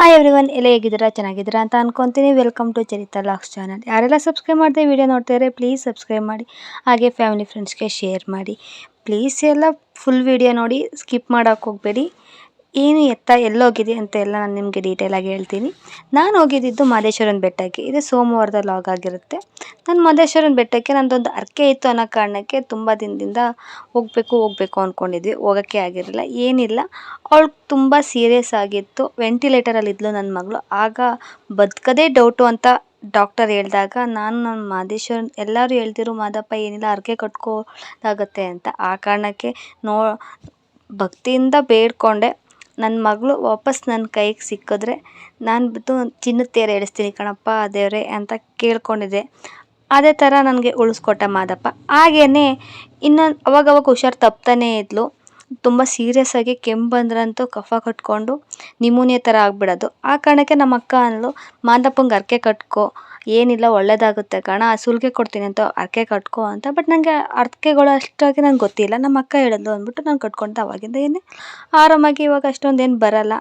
Hi every one ಎಲ್ಲ ಹೇಗಿದ್ದೀರಾ? ಚೆನ್ನಾಗಿದ್ದೀರಾ ಅಂತ ಅನ್ಕೊತೀನಿ. Welcome to Charitha locks channel ಯಾರೆಲ್ಲ ಸಬ್ಸ್ಕ್ರೈಬ್ ಮಾಡಿದೆ ವಿಡಿಯೋ ನೋಡ್ತಿದ್ರೆ ಪ್ಲೀಸ್ ಸಬ್ಸ್ಕ್ರೈಬ್ ಮಾಡಿ. ಹಾಗೆ ಫ್ಯಾಮಿಲಿ ಫ್ರೆಂಡ್ಸ್ಗೆ ಶೇರ್ ಮಾಡಿ. ಪ್ಲೀಸ್ ಎಲ್ಲ ಫುಲ್ ವೀಡಿಯೋ ನೋಡಿ ಸ್ಕಿಪ್ ಮಾಡೋಕ್ಕೆ ಹೋಗಬೇಡಿ. ಏನು ಎತ್ತ ಎಲ್ಲೋಗಿದೆ ಅಂತ ಎಲ್ಲ ನಾನು ನಿಮಗೆ ಡೀಟೇಲಾಗಿ ಹೇಳ್ತೀನಿ. ನಾನು ಹೋಗಿದ್ದಿದ್ದು ಮಹದೇಶ್ವರನ ಬೆಟ್ಟಕ್ಕೆ. ಇದು ಸೋಮವಾರದ ಲಾಗ್ ಆಗಿರುತ್ತೆ. ನಾನು ಮಾದೇಶ್ವರನ ಬೆಟ್ಟಕ್ಕೆ ನನ್ನದೊಂದು ಅರ್ಕೆ ಇತ್ತು ಅನ್ನೋ ಕಾರಣಕ್ಕೆ ತುಂಬ ದಿನದಿಂದ ಹೋಗಬೇಕು ಹೋಗಬೇಕು ಅಂದ್ಕೊಂಡಿದ್ವಿ ಹೋಗೋಕ್ಕೆ ಆಗಿರಲಿಲ್ಲ. ಏನಿಲ್ಲ. ಅವಳು ತುಂಬ ಸೀರಿಯಸ್ ಆಗಿತ್ತು. ವೆಂಟಿಲೇಟರಲ್ಲಿ ಇದ್ಲು ನನ್ನ ಮಗಳು. ಆಗ ಬದುಕದೇ ಡೌಟು ಅಂತ ಡಾಕ್ಟರ್ ಹೇಳಿದಾಗ, ನಾನು ನನ್ನ ಮಾದೇಶ್ವರನ್ ಎಲ್ಲರೂ ಹೇಳ್ತಿರು ಮಾದಪ್ಪ ಏನಿಲ್ಲ ಅರ್ಕೆ ಕಟ್ಕೋದಾಗತ್ತೆ ಅಂತ. ಆ ಕಾರಣಕ್ಕೆ ನೋ, ಭಕ್ತಿಯಿಂದ ಬೇಡ್ಕೊಂಡೆ. ನನ್ನ ಮಗಳು ವಾಪಸ್ ನನ್ನ ಕೈಗೆ ಸಿಕ್ಕಿದ್ರೆ ನಾನು ಬಿದ್ದು ಚಿನ್ನದ ತೇರು ಎಳಿಸ್ತೀನಿ ಕಣಪ್ಪ ದೇವರೇ ಅಂತ ಕೇಳ್ಕೊಂಡಿದ್ದೆ. ಅದೇ ಥರ ನನಗೆ ಉಳಿಸ್ಕೊಟ್ಟ ಮಾದಪ್ಪ. ಹಾಗೇನೆ ಇನ್ನೊಂದು ಅವಾಗವಾಗ ಹುಷಾರು ತಪ್ತಾನೇ ಇದ್ಲು. ತುಂಬ ಸೀರಿಯಸ್ ಆಗಿ ಕೆಮ್ಮು ಬಂದ್ರಂತೂ ಕಫ ಕಟ್ಕೊಂಡು ನಿಮೋನಿಯಾ ಥರ ಆಗ್ಬಿಡೋದು. ಆ ಕಾರಣಕ್ಕೆ ನಮ್ಮ ಅಕ್ಕ ಅಂದಳು, ಮಾದಪ್ಪಂಗೆ ಹರಕೆ ಕಟ್ಟಕೋ ಏನಿಲ್ಲ ಒಳ್ಳೆಯದಾಗುತ್ತೆ ಕಣ, ಸುಲಿಗೆ ಕೊಡ್ತೀನಿ ಅಂತ ಹರಕೆ ಕಟ್ಟಕೋ ಅಂತ. ಬಟ್ ನನಗೆ ಹರ್ಕೆಗಳು ಅಷ್ಟಾಗಿ ನಂಗೆ ಗೊತ್ತಿಲ್ಲ. ನಮ್ಮ ಅಕ್ಕ ಹೇಳಿದ್ಲು ಅಂದ್ಬಿಟ್ಟು ನಾನು ಕಟ್ಕೊಂಡೆ ಅವಾಗಿಂದ ಏನೇ. ಆರಾಮಾಗಿ ಇವಾಗ ಅಷ್ಟೊಂದು ಏನು ಬರಲ್ಲ.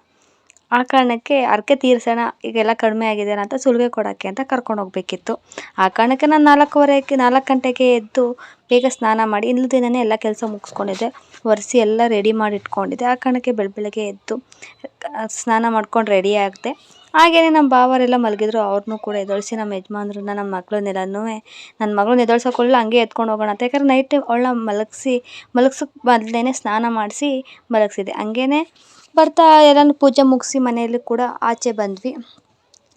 ಆ ಕಾರಣಕ್ಕೆ ಹರಕೆ ತೀರಿಸೋಣ, ಈಗೆಲ್ಲ ಕಡಿಮೆ ಆಗಿದೆ ಅಂತ ಸುಲಿಗೆ ಕೊಡೋಕ್ಕೆ ಅಂತ ಕರ್ಕೊಂಡು ಹೋಗ್ಬೇಕಿತ್ತು. ಆ ಕಾರಣಕ್ಕೆ ನಾನು ನಾಲ್ಕೂವರೆಗೆ ನಾಲ್ಕು ಗಂಟೆಗೆ ಎದ್ದು ಬೇಗ ಸ್ನಾನ ಮಾಡಿ ಇನ್ನೂ ದಿನವೇ ಎಲ್ಲ ಕೆಲಸ ಮುಗಿಸ್ಕೊಂಡಿದ್ದೆ. ಒರೆಸಿ ಎಲ್ಲ ರೆಡಿ ಮಾಡಿ ಇಟ್ಕೊಂಡಿದ್ದೆ. ಆ ಕಾರಣಕ್ಕೆ ಬೆಳ, ಬೆಳಗ್ಗೆ ಎದ್ದು ಸ್ನಾನ ಮಾಡ್ಕೊಂಡು ರೆಡಿ ಆಗಿದೆ. ಹಾಗೆಯೇ ನಮ್ಮ ಭಾವರೆಲ್ಲ ಮಲಗಿದ್ರು ಅವ್ರನ್ನೂ ಕೂಡ ಎದ್ದೇಳಿಸಿ ನಮ್ಮ ಯಜಮಾನ್ರನ್ನ ನಮ್ಮ ಮಕ್ಳನ್ನೆಲ್ಲನೂ ನನ್ನ ಮಗಳನ್ನ ಎದ್ದೇಳ್ಸೋಕೊಳ್ಳ ಹಂಗೆ ಎತ್ಕೊಂಡು ಹೋಗೋಣ ಅಂತ. ಯಾಕಂದ್ರೆ ನೈಟ್ ಟೈಮ್ ಅವಳನ್ನ ಮಲಗಿಸಿ ಮಲಗ್ಸೋಕ್ಕೆ ಸ್ನಾನ ಮಾಡಿಸಿ ಮಲಗಿಸಿದೆ ಹಂಗೇ ಬರ್ತಾ ಎಲ್ಲನೂ ಪೂಜೆ ಮುಗಿಸಿ ಮನೆಯಲ್ಲಿ ಕೂಡ ಆಚೆ ಬಂದ್ವಿ.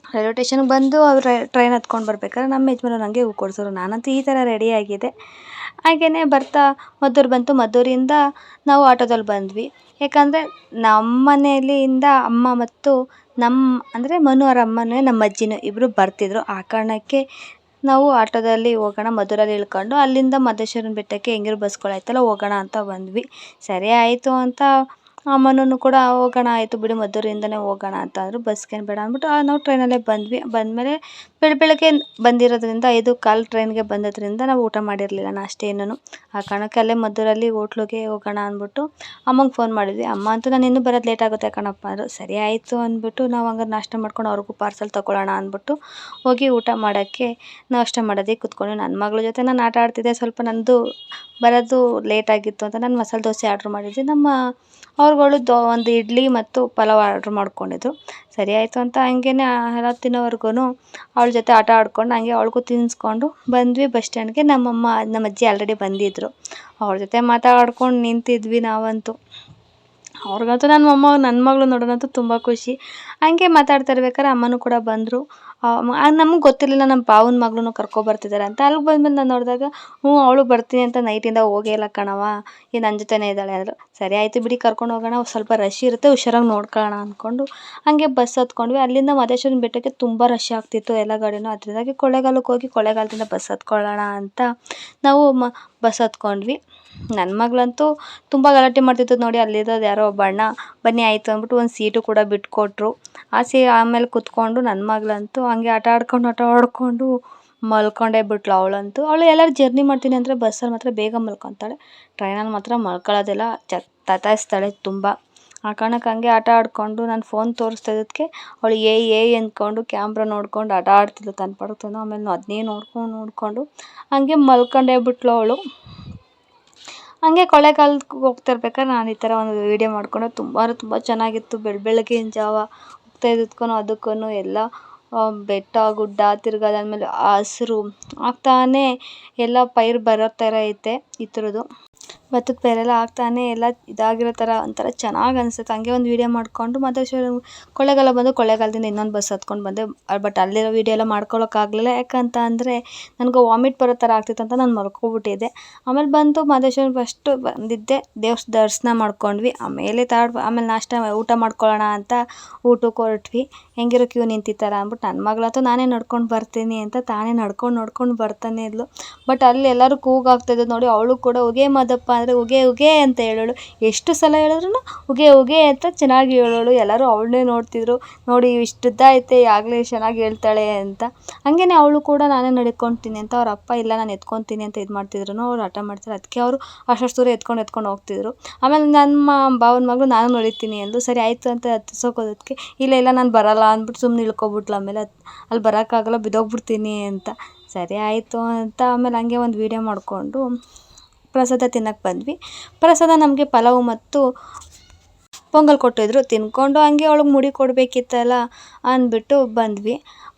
ರೈಲ್ವೆ ಸ್ಟೇಷನ್ಗೆ ಬಂದು ಅವ್ರು ಟ್ರೈನ್ ಹತ್ಕೊಂಡು ಬರ್ಬೇಕಾದ್ರೆ ನಮ್ಮ ಯಜಮಾನರು ನನಗೆ ಹೂ ಕೊಡಿಸೋರು. ನಾನಂತೂ ಈ ಥರ ರೆಡಿಯಾಗಿದ್ದೆ ಹಾಗೆಯೇ ಬರ್ತಾ ಮದ್ದೂರು ಬಂತು. ಮದ್ದೂರಿಂದ ನಾವು ಆಟೋದಲ್ಲಿ ಬಂದ್ವಿ. ಯಾಕಂದರೆ ನಮ್ಮ ಮನೆಯಲ್ಲಿಂದ ಅಮ್ಮ ಮತ್ತು ನಮ್ಮ, ಅಂದರೆ ಮನು ಅವ್ರ ಅಮ್ಮನೇ ನಮ್ಮ ಅಜ್ಜಿನೂ ಇಬ್ಬರು ಬರ್ತಿದ್ರು. ಆ ಕಾರಣಕ್ಕೆ ನಾವು ಆಟೋದಲ್ಲಿ ಹೋಗೋಣ ಮದ್ದೂರಲ್ಲಿ ಇಳ್ಕೊಂಡು ಅಲ್ಲಿಂದ ಮದೇಶ್ವರನ ಬೆಟ್ಟಕ್ಕೆ ಹೆಂಗಿರು ಬಸ್ಗಳಾಯ್ತಲ್ಲ ಹೋಗೋಣ ಅಂತ ಬಂದ್ವಿ. ಸರಿ ಆಯಿತು ಅಂತ ಅಮ್ಮನೂ ಕೂಡ ಹೋಗೋಣ ಆಯಿತು ಬಿಡು ಮದ್ದೂರಿಂದಲೇ ಹೋಗೋಣ ಅಂತ ಅಂದರು. ಬಸ್ಗೇನು ಬೇಡ ಅಂದ್ಬಿಟ್ಟು ನಾವು ಟ್ರೈನಲ್ಲೇ ಬಂದ್ವಿ. ಬಂದಮೇಲೆ ಬೆಳ, ಬೆಳಗ್ಗೆ ಬಂದಿರೋದ್ರಿಂದ ಐದು, ಕಾಲು ಟ್ರೈನ್ಗೆ ಬಂದಿದ್ದರಿಂದ ನಾವು ಊಟ ಮಾಡಿರಲಿಲ್ಲ ನಾಷ್ಟ ಏನೂ ಆ ಕಾರಣಕ್ಕೆ ಅಲ್ಲೇ ಮದ್ದೂರಲ್ಲಿ ಹೋಟ್ಲಿಗೆ ಹೋಗೋಣ ಅಂದ್ಬಿಟ್ಟು ಅಮ್ಮಂಗೆ ಫೋನ್ ಮಾಡಿದ್ವಿ. ಅಮ್ಮ ಅಂತೂ ನಾನು ಇನ್ನೂ ಬರೋದು ಲೇಟ್ ಆಗುತ್ತೆ ಕಣಪ್ಪ ಅಂದರು. ಸರಿ ಆಯಿತು ಅಂದ್ಬಿಟ್ಟು ನಾವು ಹಂಗಾರೆ ನಾಷ್ಟ ಮಾಡ್ಕೊಂಡು ಅವ್ರಿಗೂ ಪಾರ್ಸಲ್ ತೊಗೊಳ್ಳೋಣ ಅಂದ್ಬಿಟ್ಟು ಹೋಗಿ ಊಟ ಮಾಡೋಕ್ಕೆ ನಾಷ್ಟ ಮಾಡೋದೇ ಕೂತ್ಕೊಂಡು ನನ್ನ ಮಗಳ ಜೊತೆ ನಾನು ಆಟ ಆಡ್ತಿದ್ದೆ. ಸ್ವಲ್ಪ ನನ್ನದು ಬರೋದು ಲೇಟ್ ಆಗಿತ್ತು ಅಂತ ನಾನು ಮಸಾಲೆ ದೋಸೆ ಆರ್ಡ್ರ್ ಮಾಡಿದ್ವಿ ನಮ್ಮ ಅವ್ರುಗಳು ದೋ ಒಂದು ಇಡ್ಲಿ ಮತ್ತು ಪಲಾವ್ ಆರ್ಡ್ರ್ ಮಾಡ್ಕೊಂಡಿದ್ರು. ಸರಿ ಆಯಿತು ಅಂತ ಹಂಗೇನೆ ಆಹಾರ ತಿನ್ನೋವರ್ಗು ಅವಳ ಜೊತೆ ಆಟ ಆಡ್ಕೊಂಡು ಹಂಗೆ ಅವಳಿಗೂ ತಿನ್ನಿಸ್ಕೊಂಡು ಬಂದ್ವಿ ಬಸ್ ಸ್ಟ್ಯಾಂಡ್ಗೆ. ನಮ್ಮಮ್ಮ, ನಮ್ಮ ಅಜ್ಜಿ ಆಲ್ರೆಡಿ ಬಂದಿದ್ದರು ಅವ್ರ ಜೊತೆ ಮಾತಾಡ್ಕೊಂಡು ನಿಂತಿದ್ವಿ ನಾವಂತೂ. ಅವ್ರಿಗಂತೂ ನನ್ನ ಮೊಮ್ಮ ನನ್ನ ಮಗಳು ನೋಡೋಣಂತೂ ತುಂಬ ಖುಷಿ. ಹಂಗೆ ಮಾತಾಡ್ತಾ ಇರ್ಬೇಕಾದ್ರೆ ಅಮ್ಮನೂ ಕೂಡ ಬಂದರು. ನಮಗೆ ಗೊತ್ತಿರಲಿಲ್ಲ ನಮ್ಮ ಭಾವನ ಮಗಳನ್ನೂ ಕರ್ಕೊಬರ್ತಿದ್ದಾರೆ ಅಂತ. ಅಲ್ಲಿಗೆ ಬಂದ್ಮೇಲೆ ನಾನು ನೋಡಿದಾಗ, ಹ್ಞೂ, ಅವಳು ಬರ್ತೀನಿ ಅಂತ ನೈಟಿಂದ ಹೋಗೇ ಇಲ್ಲ ಕಣವ್ವ. ಈ ನನ್ನ ಜೊತೆನೇ ಇದ್ದಾಳೆ ಅಂದರು. ಸರಿ ಆಯಿತು ಬಿಡಿ, ಕರ್ಕೊಂಡು ಹೋಗೋಣ. ಸ್ವಲ್ಪ ರಶ್ ಇರುತ್ತೆ, ಹುಷಾರಾಗಿ ನೋಡ್ಕೊಳ್ಳೋಣ ಅಂದ್ಕೊಂಡು ಹಾಗೆ ಬಸ್ ಹತ್ಕೊಂಡ್ವಿ. ಅಲ್ಲಿಂದ ಮಹದೇಶ್ವರನ ಬೆಟ್ಟಕ್ಕೆ ತುಂಬ ರಶ್ ಆಗ್ತಿತ್ತು ಎಲ್ಲ ಗಾಡಿನೂ. ಅದರಿಂದಾಗಿ ಕೊಳ್ಳೇಗಾಲಕ್ಕೆ ಹೋಗಿ ಕೊಳೆಗಾಲದಿಂದ ಬಸ್ ಹತ್ಕೊಳ್ಳೋಣ ಅಂತ ನಾವು ಮ ಬಸ್ ಹತ್ಕೊಂಡ್ವಿ. ನನ್ನ ಮಗಳಂತೂ ತುಂಬ ಗಲಾಟೆ ಮಾಡ್ತಿತ್ತು ನೋಡಿ, ಅಲ್ಲಿರೋದು ಯಾರೋ ಒಬ್ಬ ಬನ್ನಿ, ಆಯಿತು ಅಂದ್ಬಿಟ್ಟು ಒಂದು ಸೀಟು ಕೂಡ ಬಿಟ್ಕೊಟ್ರು. ಆ ಸೀ, ಆಮೇಲೆ ಕುತ್ಕೊಂಡು ನನ್ನ ಮಗಳಂತೂ ಹಂಗೆ ಆಟ ಆಡ್ಕೊಂಡು, ಆಟ ಆಡಿಕೊಂಡು ಮಲ್ಕೊಂಡೇ ಬಿಟ್ಳು ಅವಳಂತೂ. ಅವಳು ಎಲ್ಲರೂ ಜರ್ನಿ ಮಾಡ್ತೀನಿ ಅಂದರೆ ಬಸ್ಸಲ್ಲಿ ಮಾತ್ರ ಬೇಗ ಮಲ್ಕೊತಾಳೆ. ಟ್ರೈನಲ್ಲಿ ಮಾತ್ರ ಮಲ್ಕೊಳ್ಳೋದಿಲ್ಲ ಚ ತತಾಯಿಸ್ತಾಳೆ ತುಂಬ. ಆ ಕಾರಣಕ್ಕೆ ಹಂಗೆ ಆಟ ಆಡಿಕೊಂಡು ನಾನು ಫೋನ್ ತೋರಿಸ್ತಾ ಇದ್ದಕ್ಕೆ ಅವಳು, ಏ ಏ ಅಂದ್ಕೊಂಡು ಕ್ಯಾಮ್ರ ನೋಡ್ಕೊಂಡು ಆಟ ಆಡ್ತಿದ್ಲು ತನ್ನ ಪಾಡಿಗೆ ತಾನು ಆಮೇಲೆ ಅದನ್ನೇ ನೋಡ್ಕೊಂಡು ನೋಡಿಕೊಂಡು ಹಂಗೆ ಮಲ್ಕೊಂಡೇ ಬಿಟ್ಳು ಅವಳು. ಹಂಗೆ ಕೊಳ್ಳೇಗಾಲಕ್ಕೆ ಹೋಗ್ತಿರ್ಬೇಕಾದ್ರೆ ನಾನು ಈ ಥರ ಒಂದು ವೀಡಿಯೋ ಮಾಡ್ಕೊಂಡು. ತುಂಬ ತುಂಬ ಚೆನ್ನಾಗಿತ್ತು. ಬೆಳ ಬೆಳಗ್ಗೆಯಿಂದ ಜಾವ ಹೋಗ್ತಾ ಇದ್ದಕ್ಕೂ ಅದಕ್ಕೂ ಎಲ್ಲ ಬೆಟ್ಟ ಗುಡ್ಡ ತಿರ್ಗೋದಾದ್ಮೇಲೆ ಹಸ್ರು ಆಗ್ತಾನೆ ಎಲ್ಲ ಪೈರು ಬರೋ ಥರ ಐತೆ ಈ ಥರದ್ದು. ಭತ್ತದ ಪೈರೆಲ್ಲ ಆಗ್ತಾನೆ ಎಲ್ಲ ಇದಾಗಿರೋ ಥರ ಒಂಥರ ಚೆನ್ನಾಗಿ ಅನಿಸುತ್ತೆ. ಹಂಗೆ ಒಂದು ವೀಡಿಯೋ ಮಾಡಿಕೊಂಡು ಮಹದೇಶ್ವರ ಕೊಳ್ಳೇಗಾಲ ಬಂದು ಕೊಳ್ಳೇಗಾಲದಿಂದ ಇನ್ನೊಂದು ಬಸ್ ಹತ್ಕೊಂಡು ಬಂದೆ. ಬಟ್ ಅಲ್ಲಿರೋ ವೀಡಿಯೋ ಎಲ್ಲ ಮಾಡ್ಕೊಳ್ಳೋಕ್ಕಾಗಲಿಲ್ಲ ಯಾಕಂತ ಅಂದರೆ ನನಗೆ ವಾಮಿಟ್ ಬರೋ ಥರ ಆಗ್ತಿತ್ತು ಅಂತ ನಾನು ಮಲ್ಕೊಬಿಟ್ಟಿದ್ದೆ ಆಮೇಲೆ ಬಂತು ಮಾದೇಶ್ವರ ಫಸ್ಟು ಬಂದಿದ್ದೆ. ದೇವ್ರ ದರ್ಶನ ಮಾಡ್ಕೊಂಡ್ವಿ. ಆಮೇಲೆ ತಾಡ್ ಆಮೇಲೆ ನಾಷ್ಟ ಊಟ ಮಾಡ್ಕೊಳ್ಳೋಣ ಅಂತ ಊಟಕ್ಕೆ ಹೊರಟ್ವಿ. ಹೆಂಗಿರೋ ಕ್ಯೂ ನಿಂತಿತ್ತಾರ ಅಂದ್ಬಿಟ್ಟು ನನ್ನ ಮಗಳಂತೂ ನಾನೇ ನಡ್ಕೊಂಡು ಬರ್ತೀನಿ ಅಂತ ತಾನೇ ನಡ್ಕೊಂಡು ನೋಡ್ಕೊಂಡು ಬರ್ತಾನೆ ಇದ್ಲು. ಬಟ್ ಅಲ್ಲಿ ಎಲ್ಲರೂ ಕೂಗಾಗ್ತಿದ್ದು ನೋಡಿ, ಅವಳು ಕೂಡ, ಹೋಗೇ ಮಾದಪ್ಪ ಅಂದರೆ ಉಗೆ ಉಗೆ ಅಂತ ಹೇಳೋಳು. ಎಷ್ಟು ಸಲ ಹೇಳಿದ್ರು ಉಗೆ ಉಗೆ ಅಂತ ಚೆನ್ನಾಗಿ ಹೇಳೋಳು. ಎಲ್ಲರೂ ಅವಳನ್ನೇ ನೋಡ್ತಿದ್ರು. ನೋಡಿ ಇಷ್ಟು ಐತೆ ಆಗಲೇ ಚೆನ್ನಾಗಿ ಹೇಳ್ತಾಳೆ ಅಂತ. ಹಾಗೆಯೇ ಅವಳು ಕೂಡ ನಾನೇ ನಡ್ಕೊತೀನಿ ಅಂತ ಅವ್ರ ಅಪ್ಪ ಇಲ್ಲ, ನಾನು ಎತ್ಕೊತೀನಿ ಅಂತ ಇದು ಮಾಡ್ತಿದ್ರು ಅವ್ರು ಹಠ ಮಾಡ್ತಾರೆ. ಅದಕ್ಕೆ ಅವರು ಅಷ್ಟು ದೂರ ಎತ್ಕೊಂಡು ಎತ್ಕೊಂಡು ಹೋಗ್ತಿದ್ರು. ಆಮೇಲೆ ನಮ್ಮ ಭಾವನ ಮಗಳು ನಾನು ನಡಿತೀನಿ ಅಂದು ಸರಿ, ಆಯಿತು ಅಂತ ಹತ್ತಿಸೋಕೋದಕ್ಕೆ ಇಲ್ಲ ಇಲ್ಲ, ನಾನು ಬರಲ್ಲ ಅಂದ್ಬಿಟ್ಟು ಸುಮ್ಮನೆ ಇಳ್ಕೊಬಿಟ್ಲು ಆಮೇಲೆ ಅಲ್ಲಿ ಬರೋಕ್ಕಾಗಲ್ಲ, ಬಿದ್ದೋಗ್ಬಿಡ್ತೀನಿ ಅಂತ. ಸರಿ, ಆಯಿತು ಅಂತ ಆಮೇಲೆ ಹಂಗೆ ಒಂದು ವೀಡಿಯೋ ಮಾಡಿಕೊಂಡು ಪ್ರಸಾದ ತಿನ್ನಕ್ಕೆ ಬಂದ್ವಿ. ಪ್ರಸಾದ ನಮಗೆ ಪಲಾವು ಮತ್ತು ಪೊಂಗಲ್ ಕೊಟ್ಟಿದ್ರು. ತಿನ್ಕೊಂಡು ಹಂಗೆ ಅವಳಿಗೆ ಮುಡಿ ಕೊಡಬೇಕಿತ್ತಲ್ಲ ಅಂದ್ಬಿಟ್ಟು ಬಂದ್ವಿ.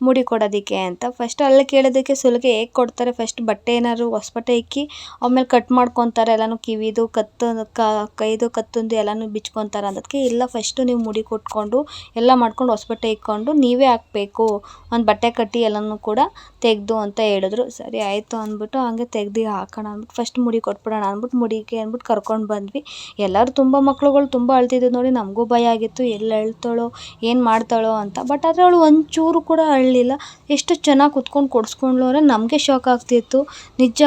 ಮುಡಿ ಕೊಡೋದಕ್ಕೆ ಅಂತ. ಫಸ್ಟ್ ಅಲ್ಲೇ ಕೇಳೋದಕ್ಕೆ ಸುಲಿಗೆ ಹೇಗೆ ಕೊಡ್ತಾರೆ? ಫಸ್ಟ್ ಬಟ್ಟೆ ಏನಾದ್ರು, ಹೊಸ ಬಟ್ಟೆ ಇಕ್ಕಿ, ಆಮೇಲೆ ಕಟ್ ಮಾಡ್ಕೊತಾರೆ. ಎಲ್ಲಾನು ಕಿವಿದು, ಕತ್ತು ಕೈದು, ಕತ್ತಂದು ಎಲ್ಲನೂ ಬಿಚ್ಕೊತಾರೆ ಅನ್ನೋದಕ್ಕೆ ಇಲ್ಲ ಫಸ್ಟು ನೀವು ಮುಡಿ ಕೊಟ್ಕೊಂಡು, ಎಲ್ಲ ಮಾಡ್ಕೊಂಡು ಹೊಸ ಬಟ್ಟೆ ಇಕ್ಕೊಂಡು ನೀವೇ ಹಾಕ್ಬೇಕು. ಒಂದು ಬಟ್ಟೆ ಕಟ್ಟಿ ಎಲ್ಲನೂ ಕೂಡ ತೆಗೆದು ಅಂತ ಹೇಳಿದ್ರು. ಸರಿ, ಆಯಿತು ಅಂದ್ಬಿಟ್ಟು ಹಂಗೆ ತೆಗ್ದು ಹಾಕೋಣ ಅಂದ್ಬಿಟ್ಟು ಫಸ್ಟ್ ಮುಡಿ ಕೊಟ್ಬಿಡೋಣ ಅಂದ್ಬಿಟ್ಟು, ಮುಡಿಗೆ ಅಂದ್ಬಿಟ್ಟು ಕರ್ಕೊಂಡು ಬಂದ್ವಿ. ಎಲ್ಲರೂ ತುಂಬ ಮಕ್ಳುಗಳು ತುಂಬ ಅಳ್ತಿದ್ದು ನೋಡಿ ನಮಗೂ ಭಯ ಆಗಿತ್ತು, ಎಲ್ಲಿ ಅಳ್ತಾಳೋ, ಏನು ಮಾಡ್ತಾಳೋ ಅಂತ. ಬಟ್ ಆದರೆ ಅವಳು ಒಂಚೂರು ಕೂಡ ಅಳಲಿಲ್ಲ ಎಷ್ಟು ಚೆನ್ನಾಗಿ ಕುತ್ಕೊಂಡು ಕೊಡಿಸ್ಕೊಂಡ್ಳು ಅಂದರೆ ನಮಗೆ ಶಾಕ್ ಆಗ್ತಿತ್ತು. ನಿಜ,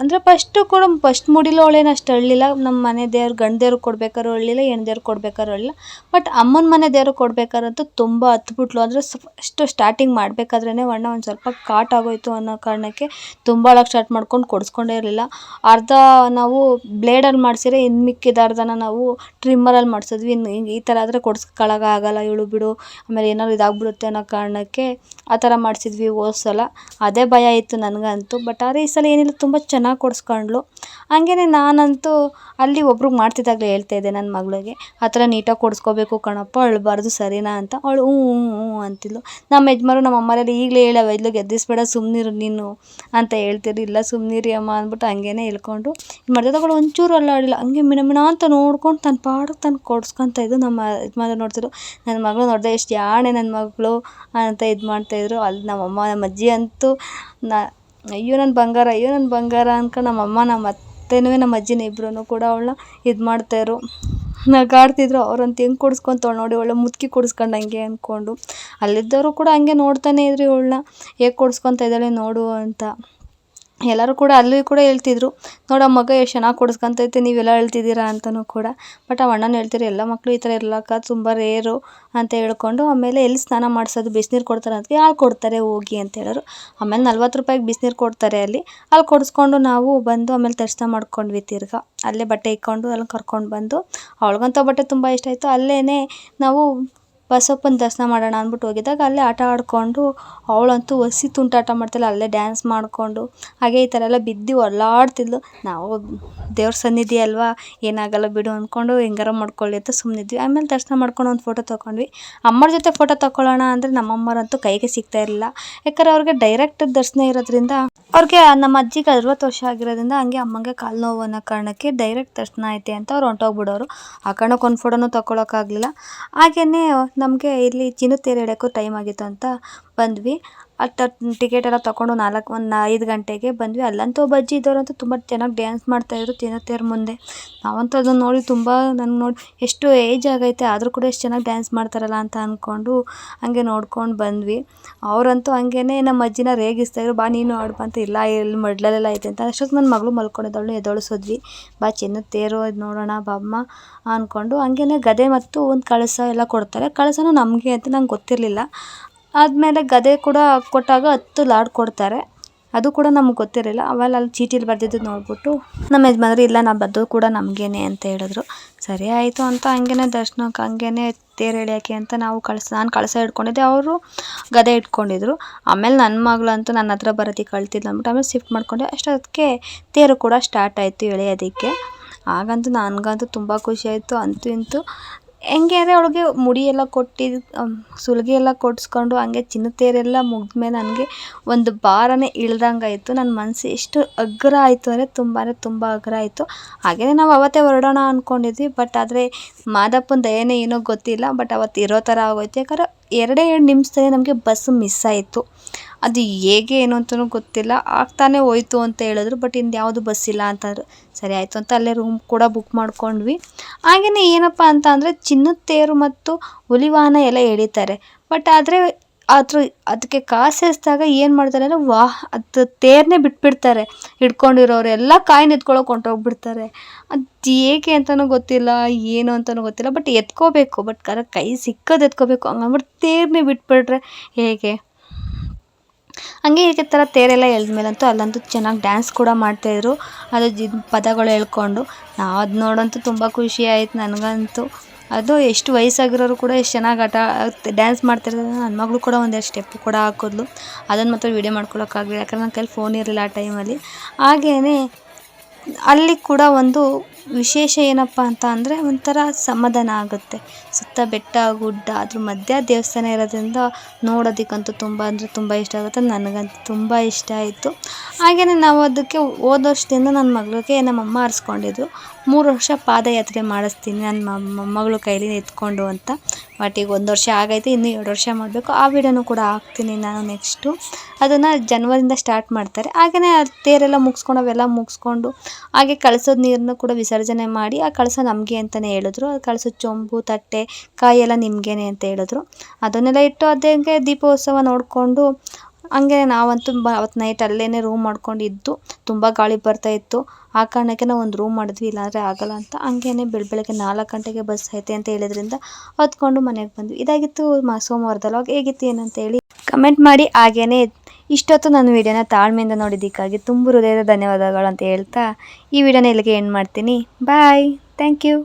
ಅಂದರೆ ಫಸ್ಟು ಕೂಡ ಫಸ್ಟ್ ಮುಡಿಲೂ ಅವಳೇನು ಅಷ್ಟು ಅಳಲಿಲ್ಲ ನಮ್ಮ ಮನೆ ದೇವ್ರು ಗಂಡ ದೇವ್ರಿಗೆ ಕೊಡ್ಬೇಕಾದ್ರೂ ಅಳಲಿಲ್ಲ ಹೆಣ್ಣು ದೇವ್ರಿಗೆ ಕೊಡ್ಬೇಕಾದ್ರೂ ಅಳಲಿಲ್ಲ ಬಟ್ ಅಮ್ಮನ ಮನೆ ದೇವ್ರಿಗೆ ಕೊಡ್ಬೇಕಾದ್ರಂತೂ ತುಂಬ ಹತ್ಬಿಟ್ಲು ಅಂದರೆ ಫಸ್ಟು ಸ್ಟಾರ್ಟಿಂಗ್ ಮಾಡಬೇಕಾದ್ರೇ ವರ್ಣ ಒಂದು ಸ್ವಲ್ಪ ಕಾಟ್ ಆಗೋಯ್ತು ಅನ್ನೋ ಕಾರಣಕ್ಕೆ ತುಂಬ ಅಳಕ್ಕೆ ಸ್ಟಾರ್ಟ್ ಮಾಡ್ಕೊಂಡು ಕೊಡಿಸ್ಕೊಂಡೇ ಇರಲಿಲ್ಲ. ಅರ್ಧ ನಾವು ಬ್ಲೇಡಲ್ಲಿ ಮಾಡಿಸಿದ್ರೆ ಇನ್ನು ಮಿಕ್ಕಿದ ಅರ್ಧನ ನಾವು ಟ್ರಿಮ್ಮರಲ್ಲಿ ಮಾಡಿಸಿದ್ವಿ. ಇನ್ನು ಈ ಥರ ಆದರೆ ಆಗಲ್ಲ ಇವಳು ಬಿಡು. ಆಮೇಲೆ ಏನಾದ್ರು ಇದಾಗ್ಬಿಡುತ್ತೆ ಅನ್ನೋ ಕಾರಣಕ್ಕೆ ಆ ಥರ ಮಾಡಿಸಿದ್ವಿ ಹೋದ ಸಲ. ಅದೇ ಭಯ ಇತ್ತು ನನಗಂತೂ. ಬಟ್ ಆದರೆ ಈ ಸಲ ಏನಿಲ್ಲ, ತುಂಬ ಚೆನ್ನಾಗಿ ಕೊಡಿಸ್ಕೊಂಡ್ಳು. ಹಂಗೇನೆ ನಾನಂತೂ ಅಲ್ಲಿ ಒಬ್ರಿಗೆ ಮಾಡ್ತಿದ್ದಾಗಲೇ ಹೇಳ್ತಾ ಇದ್ದೆ ನನ್ನ ಮಗಳಿಗೆ. ಆ ಥರ ನೀಟಾಗಿ ಕೊಡಿಸ್ಕೋಬೇಕು ಕಣಪ್ಪ, ಅಳಬಾರ್ದು ಸರಿನಾ ಅಂತ. ಅವಳು ಹ್ಞೂ ಹ್ಞೂ ಹ್ಞೂ ಅಂತಿದ್ಲು. ನಮ್ಮ ಯಜಮಾನ್ರು ನಮ್ಮ ಅಮ್ಮರೆಲ್ಲ ಈಗಲೇ ಹೇಳವ ಇದ್ಲು ಗೆದ್ದಿಸ್ಬೇಡ ಸುಮ್ಮನಿರು ನೀನು ಅಂತ ಹೇಳ್ತಿದ್ರು. ಇಲ್ಲ ಸುಮ್ಮನಿರಿ ಅಮ್ಮ ಅಂದ್ಬಿಟ್ಟು ಹಂಗೇನೆ ಹೇಳ್ಕೊಂಡು ಮಾಡಿದೆ ಅವಳು ಒಂಚೂರು ಅಲ್ಲಾಡಿಲ್ಲ. ಹಂಗೆ ಮಿಣ ಅಂತ ನೋಡ್ಕೊಂಡು ತನ್ನ ಪಾಡಿಗೆ ತಾನು ಕೊಡ್ಸ್ಕೊಂತ ಇದು ನಮ್ಮ ಯಜಮಾನ್ರು ನೋಡ್ತಿದ್ರು, ನನ್ನ ಮಗಳು ನೋಡಿದೆ ಎಷ್ಟು ಯಾಣೆ ನನ್ನ ಮಗಳು ಅಂತ ಇದು ಮಾಡ್ತಾಯಿದ್ರು ಅಲ್ಲಿ ನಮ್ಮಮ್ಮ ನಮ್ಮ ಅಜ್ಜಿ ಅಂತೂ ನ, ಅಯ್ಯೋ ನನ್ನ ಬಂಗಾರ, ಅಯ್ಯೋ ನನ್ನ ಬಂಗಾರ ಅನ್ಕೊಂಡು ನಮ್ಮಮ್ಮ ನಮ್ಮ ಅತ್ತೆನೂ ನಮ್ಮ ಅಜ್ಜಿನ ಇಬ್ಬರೂ ಕೂಡ ಅವಳನ್ನ ಇದು ಮಾಡ್ತಾಯಿದ್ರು ನಗಾಡ್ತಿದ್ರು, ಅವ್ರಂತೂ ಹೆಂಗೆ ಕೊಡಿಸ್ಕೊಂತಾಳೆ ನೋಡಿ, ಒಳ್ಳೆ ಮುದುಕಿ ಕೊಡಿಸ್ಕೊಂಡಂಗೆ ಅಂದ್ಕೊಂಡು ಅಲ್ಲಿದ್ದವರು ಕೂಡ ಹಂಗೆ ನೋಡ್ತಾನೆ ಇದ್ರಿ ಇವಳನ್ನ, ಹೇಗೆ ಕೊಡಿಸ್ಕೊಂತ ಇದ್ದಾಳೆ ನೋಡು ಅಂತ. ಎಲ್ಲರೂ ಕೂಡ ಅಲ್ಲಿ ಕೂಡ ಹೇಳ್ತಿದ್ರು, ನೋಡು ಆ ಮಗ ಎಷ್ಟು ಚೆನ್ನಾಗಿ ಕೊಡಿಸ್ಕೊಂತೈತೆ, ನೀವೆಲ್ಲ ಹೇಳ್ತಿದ್ದೀರಾ ಅಂತಲೂ ಕೂಡ. ಬಟ್ ಆ ಅಣ್ಣನೂ ಹೇಳ್ತಿದ್ರು, ಎಲ್ಲ ಮಕ್ಕಳು ಈ ಥರ ಇರಲಕ್ಕ, ತುಂಬ ರೇರು ಅಂತ ಹೇಳ್ಕೊಂಡು ಆಮೇಲೆ ಎಲ್ಲಿ ಸ್ನಾನ ಮಾಡಿಸೋದು, ಬಿಸ್ನೀರು ಕೊಡ್ತಾರೆ ಅದಕ್ಕೆ ಅಲ್ಲಿ ಕೊಡ್ತಾರೆ, ಹೋಗಿ ಅಂತ ಹೇಳೋರು. ಆಮೇಲೆ ನಲ್ವತ್ತು ರೂಪಾಯಿಗೆ ಬಿಸಿನೀರು ಕೊಡ್ತಾರೆ ಅಲ್ಲಿ. ಅಲ್ಲಿ ಕೊಡಿಸ್ಕೊಂಡು ನಾವು ಬಂದು ಆಮೇಲೆ ದರ್ಶನ ಮಾಡ್ಕೊಂಡ್ವಿ ತಿರ್ಗ. ಅಲ್ಲೇ ಬಟ್ಟೆ ಇಕ್ಕೊಂಡು, ಅಲ್ಲಿ ಕರ್ಕೊಂಡು ಬಂದು. ಅವಳಿಗಂತೂ ಬಟ್ಟೆ ತುಂಬ ಇಷ್ಟ ಆಯಿತು. ಅಲ್ಲೇ ನಾವು ಬಸಪ್ಪನ ದರ್ಶನ ಮಾಡೋಣ ಅಂದ್ಬಿಟ್ಟು ಹೋಗಿದ್ದಾಗ ಅಲ್ಲೇ ಆಟ ಆಡಿಕೊಂಡು ಅವಳಂತೂ ಒಸಿ ತುಂಟಾಟ ಮಾಡ್ತಾಳೆ, ಅಲ್ಲೇ ಡ್ಯಾನ್ಸ್ ಮಾಡಿಕೊಂಡು. ಹಾಗೆ ಈ ಥರ ಎಲ್ಲ ಬಿದ್ದು ಒರ್ಲಾಡ್ತಿದ್ಲು ನಾವು ದೇವ್ರ ಸನ್ನಿಧಿ ಅಲ್ವಾ? ಏನಾಗಲ್ಲ ಬಿಡು ಅಂದ್ಕೊಂಡು ಹೆಂಗಾರ ಮಾಡ್ಕೊಳ್ಳಿ ಅಂತ ಸುಮ್ಮನಿದ್ವಿ ಆಮೇಲೆ ದರ್ಶನ ಮಾಡ್ಕೊಂಡು ಒಂದು ಫೋಟೋ ತೊಗೊಂಡ್ವಿ. ಅಮ್ಮರ ಜೊತೆ ಫೋಟೋ ತೊಗೊಳ್ಳೋಣ ಅಂದರೆ ನಮ್ಮಮ್ಮರಂತೂ ಕೈಗೆ ಸಿಗ್ತಾ ಇರಲಿಲ್ಲ. ಯಾಕಂದ್ರೆ ಅವ್ರಿಗೆ ಡೈರೆಕ್ಟ್ ದರ್ಶನ ಇರೋದ್ರಿಂದ ಅವ್ರಿಗೆ ನಮ್ಮ ಅಜ್ಜಿಗೆ ಅರವತ್ತು ವರ್ಷ ಆಗಿರೋದ್ರಿಂದ ಹಂಗೆ ಅಮ್ಮಂಗೆ ಕಾಲು ನೋವು ಅನ್ನೋ ಕಾರಣಕ್ಕೆ ಡೈರೆಕ್ಟ್ ದರ್ಶನ ಐತೆ ಅಂತ ಅವ್ರು ಹೊಂಟೋಗ್ಬಿಡೋರು. ಆ ಕಾರಣಕ್ಕೆ ಒಂದು ಫೋಟೋನೂ ತೊಗೊಳಕ್ಕಾಗಲಿಲ್ಲ. ಹಾಗೆಯೇ ನಮಗೆ ಇಲ್ಲಿ ಚಿನ್ನದ ತೇರು ಎಳೆಯೋಕ್ಕೂ ಟೈಮ್ ಆಗಿತ್ತು ಅಂತ ಬಂದ್ವಿ. ಟಿಕೆಟ್ ಎಲ್ಲ ತಗೊಂಡು ನಾಲ್ಕು, ಒಂದು ಐದು ಗಂಟೆಗೆ ಬಂದ್ವಿ. ಅಲ್ಲಂತೂ ಬಜ್ಜಿ ಇದ್ದವರಂತೂ ತುಂಬ ಚೆನ್ನಾಗಿ ಡ್ಯಾನ್ಸ್ ಮಾಡ್ತಾಯಿದ್ರು ಇದ್ರು ತೇರು ಮುಂದೆ. ನಾವಂತೂ ಅದನ್ನು ನೋಡಿ ತುಂಬ ನಂಗೆ ನೋಡಿ ಎಷ್ಟು ಏಜ್ ಆಗೈತೆ, ಆದರೂ ಕೂಡ ಎಷ್ಟು ಚೆನ್ನಾಗಿ ಡ್ಯಾನ್ಸ್ ಮಾಡ್ತಾರಲ್ಲ ಅಂತ ಅಂದ್ಕೊಂಡು ಹಂಗೆ ನೋಡ್ಕೊಂಡು ಬಂದ್ವಿ. ಅವರಂತೂ ಹಂಗೇನೆ ನಮ್ಮ ಅಜ್ಜಿನ ರೇಗಿಸ್ತಾಯಿದ್ರು ಬಾ ನೀನು ಆಡು ಅಂತ, ಇಲ್ಲ ಇಲ್ಲಿ ಮಡ್ಲಲ್ಲೆಲ್ಲ ಐತೆ ಅಂತ. ಅಷ್ಟೊತ್ತು ನನ್ನ ಮಗಳು ಮಲ್ಕೊಂಡಿದ್ದವಳು ಎದೊಳಿಸಿದ್ವಿ. ಬಾ ಚಿನ್ನದ ತೇರು ಇದು ನೋಡೋಣ ಬಾಮ್ಮ ಅಂದ್ಕೊಂಡು ಹಂಗೇನೆ ಗದೆ ಮತ್ತು ಒಂದು ಕಳಸ ಎಲ್ಲ ಕೊಡ್ತಾರೆ. ಕಳಸನೂ ನಮಗೆ ಅಂತ ನಂಗೆ ಗೊತ್ತಿರಲಿಲ್ಲ. ಆದಮೇಲೆ ಗದೆ ಕೂಡ ಕೊಟ್ಟಾಗ ಹತ್ತು ಲಾಡ್ ಕೊಡ್ತಾರೆ. ಅದು ಕೂಡ ನಮ್ಗೆ ಗೊತ್ತಿರಲಿಲ್ಲ. ಆಮೇಲೆ ಅಲ್ಲಿ ಚೀಟಿಲಿ ಬರೆದಿದ್ದು ನೋಡಿಬಿಟ್ಟು ನಮ್ಮ ಯಜಮಾನ್ರು, ಇಲ್ಲ, ನಾ ಬದ್ದು ಕೂಡ ನಮಗೇನೆ ಅಂತ ಹೇಳಿದ್ರು. ಸರಿ ಆಯಿತು ಅಂತ ಹಂಗೇನೆ ದರ್ಶನಕ್ಕೆ ಹಂಗೇನೆ ತೇರು ಎಳೆಯೋಕ್ಕೆ ಅಂತ ನಾವು ಕಳಸ, ನಾನು ಕಳಸ ಇಟ್ಕೊಂಡಿದ್ದೆ ಅವರು ಗದೆ ಇಟ್ಕೊಂಡಿದ್ರು. ಆಮೇಲೆ ನನ್ನ ಮಗಳಂತೂ ನನ್ನ ಹತ್ರ ಬರೋದಕ್ಕೆ ಕಳ್ತಿದ್ಲು ಅಂದ್ಬಿಟ್ಟು ಆಮೇಲೆ ಶಿಫ್ಟ್ ಮಾಡಿಕೊಂಡೆ. ಅದಕ್ಕೆ ತೇರು ಕೂಡ ಸ್ಟಾರ್ಟ್ ಆಯಿತು ಎಳೆಯೋದಕ್ಕೆ. ಆಗಂತೂ ನನಗಂತೂ ತುಂಬ ಖುಷಿ ಆಯಿತು. ಅಂತೂ ಇಂತೂ ಹೆಂಗೆ ಅಂದರೆ ಅವಳಿಗೆ ಮುಡಿ ಎಲ್ಲ ಕೊಟ್ಟು ಸುಲ್ಗೆ ಎಲ್ಲ ಕೊಡಿಸ್ಕೊಂಡು ಹಂಗೆ ಚಿನ್ನದ ತೇರೆಲ್ಲ ಮುಗಿದ್ಮೇಲೆ ನನಗೆ ಒಂದು ಭಾರನೇ ಇಳ್ದಂಗೆ ಆಯಿತು ನನ್ನ ಮನಸ್ಸು ಎಷ್ಟು ಅಗ್ರ ಆಯಿತು ಅಂದರೆ ತುಂಬ ಅಂದರೆ ತುಂಬ ಅಗ್ರ ಆಯಿತು. ಹಾಗೆಯೇ ನಾವು ಅವತ್ತೇ ಹೊರಡೋಣ ಅಂದ್ಕೊಂಡಿದ್ವಿ. ಬಟ್ ಆದರೆ ಮಾದಪ್ಪನ ದಯನೇ ಏನೋ ಗೊತ್ತಿಲ್ಲ. ಬಟ್ ಅವತ್ತು ಇರೋ ಥರ ಆಗೋಯ್ತು. ಯಾಕಂದ್ರೆ ಎರಡೇ ಎರಡು ನಿಮಿಷದಲ್ಲಿ ನಮಗೆ ಬಸ್ ಮಿಸ್ ಆಯಿತು. ಅದು ಹೇಗೆ ಏನು ಅಂತಲೂ ಗೊತ್ತಿಲ್ಲ. ಆಗ್ತಾನೆ ಹೋಯ್ತು ಅಂತ ಹೇಳಿದ್ರು, ಬಟ್ ಇನ್ನು ಯಾವುದು ಬಸ್ ಇಲ್ಲ ಅಂತಂದ್ರು. ಸರಿ ಆಯಿತು ಅಂತ ಅಲ್ಲೇ ರೂಮ್ ಕೂಡ ಬುಕ್ ಮಾಡ್ಕೊಂಡ್ವಿ. ಹಾಗೆಯೇ ಏನಪ್ಪ ಅಂತ ಅಂದರೆ ಚಿನ್ನದ ತೇರು ಮತ್ತು ಹುಲಿ ವಾಹನ ಎಲ್ಲ ಎಳೀತಾರೆ. ಬಟ್ ಆದರೆ ಅದ್ರ ಅದಕ್ಕೆ ಕಾಸು ಎಸ್ದಾಗ ಏನು ಮಾಡ್ತಾರೆ ಅಂದರೆ ವಾಹ್, ಅದು ತೇರನ್ನೇ ಬಿಟ್ಬಿಡ್ತಾರೆ. ಹಿಡ್ಕೊಂಡಿರೋರು ಎಲ್ಲ ಕಾಯಿನ ಎತ್ಕೊಳ್ಳೋಕೆ ಹೊಂಟೋಗ್ಬಿಡ್ತಾರೆ. ಅದು ಏಕೆ ಅಂತಲೂ ಗೊತ್ತಿಲ್ಲ, ಏನು ಅಂತಲೂ ಗೊತ್ತಿಲ್ಲ. ಬಟ್ ಎತ್ಕೋಬೇಕು, ಬಟ್ ಕರೆಕ್ಟ್ ಕೈ ಸಿಕ್ಕದು ಎತ್ಕೋಬೇಕು. ಹಂಗಂದ್ಬಿಟ್ಟು ತೇರನ್ನೇ ಬಿಟ್ಬಿಟ್ರೆ ಹೇಗೆ? ಹಂಗೆ ಈ ಥರ ತೇರೆಲ್ಲ ಎಳೆದ್ಮೇಲಂತೂ ಅಲ್ಲಂತೂ ಚೆನ್ನಾಗಿ ಡ್ಯಾನ್ಸ್ ಕೂಡ ಮಾಡ್ತಾಯಿದ್ರು. ಅದು ಜಿ ಪದಗಳು ಹೇಳ್ಕೊಂಡು. ನಾವು ಅದು ನೋಡಂತೂ ತುಂಬ ಖುಷಿ ಆಯ್ತು ನನಗಂತೂ. ಅದು ಎಷ್ಟು ವಯಸ್ಸಾಗಿರೋರು ಕೂಡ ಎಷ್ಟು ಚೆನ್ನಾಗಿ ಆಟ ಡ್ಯಾನ್ಸ್ ಮಾಡ್ತಿರೋದ್ರಿಂದ ನನ್ನ ಮಗಳು ಕೂಡ ಒಂದೆರಡು ಸ್ಟೆಪ್ ಕೂಡ ಹಾಕಿದ್ಲು. ಅದನ್ನು ಮಾತ್ರ ವೀಡಿಯೋ ಮಾಡ್ಕೊಳ್ಳೋಕ್ಕಾಗಲಿಲ್ಲ ಯಾಕಂದ್ರೆ ನನ್ನ ಕೈಲಿ ಫೋನ್ ಇರಲಿಲ್ಲ ಆ ಟೈಮಲ್ಲಿ ಹಾಗೆಯೇ ಅಲ್ಲಿ ಕೂಡ ಒಂದು ವಿಶೇಷ ಏನಪ್ಪ ಅಂತ ಅಂದರೆ ಒಂಥರ ಸಮಾಧಾನ ಆಗುತ್ತೆ. ಸುತ್ತ ಬೆಟ್ಟ, ಗುಡ್ಡ, ಅದ್ರ ಮಧ್ಯ ದೇವಸ್ಥಾನ ಇರೋದ್ರಿಂದ ನೋಡೋದಕ್ಕಂತೂ ತುಂಬ ಅಂದರೆ ತುಂಬ ಇಷ್ಟ ಆಗುತ್ತೆ. ನನಗಂತೂ ತುಂಬ ಇಷ್ಟ ಆಯಿತು. ಹಾಗೆಯೇ ನಾವು ಅದಕ್ಕೆ ಹೋದ ವರ್ಷದಿಂದ ನನ್ನ ಮಗಳಿಗೆ ನಮ್ಮಮ್ಮ ಆರಿಸ್ಕೊಂಡಿದ್ರು. ಮೂರು ವರ್ಷ ಪಾದಯಾತ್ರೆ ಮಾಡಿಸ್ತೀನಿ ನನ್ನ ಮೊಮ್ಮಗಳ ಕೈಲಿ ಎತ್ಕೊಂಡು ಅಂತ. ಬಟ್ ಒಂದು ವರ್ಷ ಆಗೈತೆ, ಇನ್ನೂ ಎರಡು ವರ್ಷ ಮಾಡಬೇಕು. ಆ ವಿಡಿಯೋನೂ ಕೂಡ ಹಾಕ್ತೀನಿ ನಾನು ನೆಕ್ಸ್ಟು. ಅದನ್ನು ಜನ್ವರಿಂದ ಸ್ಟಾರ್ಟ್ ಮಾಡ್ತಾರೆ. ಹಾಗೆಯೇ ತೇರೆಲ್ಲ ಮುಗಿಸ್ಕೊಂಡು ಅವೆಲ್ಲ ಮುಗಿಸ್ಕೊಂಡು ಹಾಗೆ ಕಳಿಸೋದು ನೀರನ್ನು ಕೂಡ ವಿಸರ್ಜನೆ ಮಾಡಿ ಆ ಕಳಸ ನಮಗೆ ಅಂತಲೇ ಹೇಳಿದ್ರು. ಆ ಕಳಸ ಚೊಂಬು, ತಟ್ಟೆ, ಕಾಯೆಲ್ಲ ನಿಮಗೇನೆ ಅಂತ ಹೇಳಿದ್ರು. ಅದನ್ನೆಲ್ಲ ಇಟ್ಟು ಅದೇ ದೀಪೋತ್ಸವ ನೋಡಿಕೊಂಡು ಹಂಗೆ ನಾವಂತೂ ಬ ಅವತ್ತು ನೈಟ್ ಅಲ್ಲೇ ರೂಮ್ ಮಾಡ್ಕೊಂಡು ಇದ್ದು ತುಂಬ ಗಾಳಿ ಬರ್ತಾ ಇತ್ತು. ಆ ಕಾರಣಕ್ಕೆ ನಾವು ಒಂದು ರೂಮ್ ಮಾಡಿದ್ವಿ, ಇಲ್ಲಾಂದರೆ ಆಗಲ್ಲ ಅಂತ. ಹಂಗೇನೆ ಬೆಳ, ಬೆಳಗ್ಗೆ ನಾಲ್ಕು ಗಂಟೆಗೆ ಬಸ್ ಐತೆ ಅಂತ ಹೇಳಿದ್ರಿಂದ ಹೊತ್ಕೊಂಡು ಮನೆಗೆ ಬಂದ್ವಿ. ಇದಾಗಿತ್ತು ಮಾ ಸೋಮವಾರದಲ್ಲಿ ಲಾಗ್ ಹೇಗಿತ್ತು ಏನಂತ ಹೇಳಿ ಕಮೆಂಟ್ ಮಾಡಿ. ಹಾಗೇನೆ ಇಷ್ಟೊತ್ತು ನನ್ನ ವೀಡಿಯೋನ ತಾಳ್ಮೆಯಿಂದ ನೋಡಿದ್ದಕ್ಕಾಗಿ ತುಂಬ ಹೃದಯದ ಧನ್ಯವಾದಗಳು ಅಂತ ಹೇಳ್ತಾ ಈ ವಿಡಿಯೋನ ಇಲ್ಲಿಗೆ ಎಂಡ್ ಮಾಡ್ತೀನಿ. Bye thank you